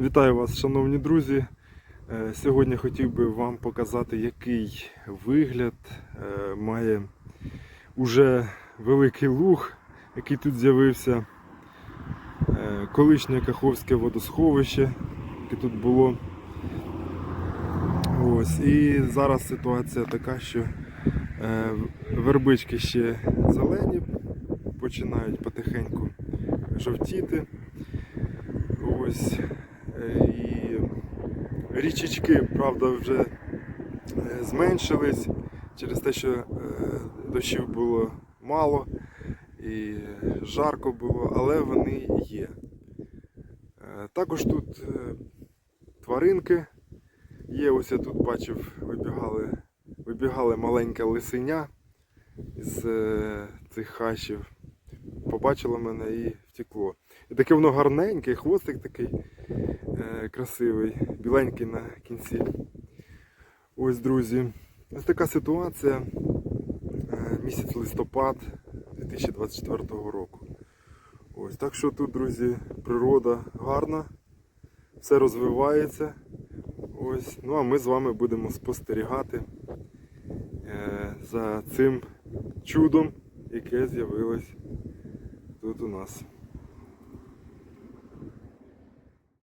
Вітаю вас, шановні друзі. Е, Сьогодні хотів би вам показати, який вигляд е, має уже великий луг, який тут з'явився. Е, Колишнє Каховське водосховище, яке тут було. Ось. І зараз ситуація така, що вербички ще зелені, починають потихеньку жовтіти. Ось. Річечки, правда, вже е, зменшились через те, що е, дощів було мало і жарко було, але вони є. Е, Також тут тваринки є. Ось я тут бачив, вибігали, вибігали маленьке лисеня з цих хащів. Побачило мене і втекло. І таке воно гарненьке, хвостик такий е, красивий, біленький на кінці. Ось, друзі. Ось така ситуація. Е, місяць листопад 2024 року. Ось так що тут, друзі, природа гарна, все розвивається. Ось. Ну а ми з вами будемо спостерігати е, за цим чудом, яке з'явилось тут у нас.